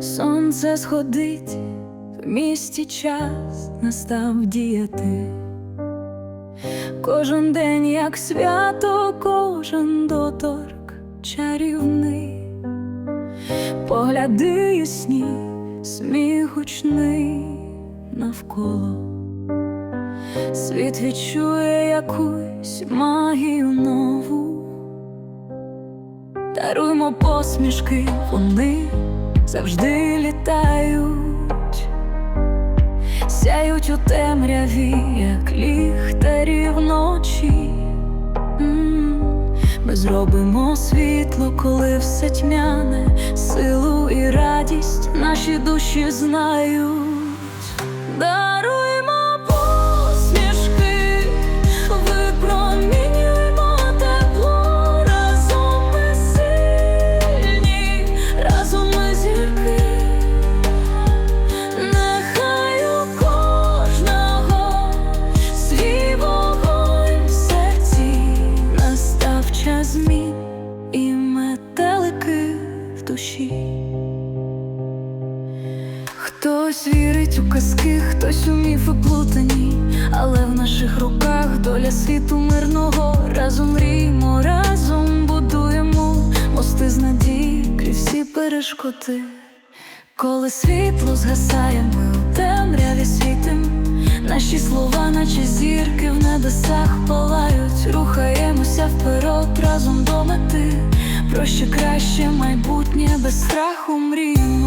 Сонце сходить, в місті час настав діяти. Кожен день, як свято, кожен доторк чарівний, погляди ясні, сміх гучний навколо, світ відчує якусь магію нову. Даруймо посмішки, вони завжди літають, сяють у темряві, як ліхтарі вночі. Ми зробимо світло, коли все тьмяне, силу і радість наші душі знають. Душі. Хтось вірить у казки, хтось у міфи плутані, але в наших руках доля світу мирного. Разом мріємо, разом будуємо мости з надії крізь всі перешкоди. Коли світло згасає, ми у темряві світим. Наші слова, наче зірки в небесах палають, рухаємося вперед разом. Про ще краще майбутнє без страху мріємо.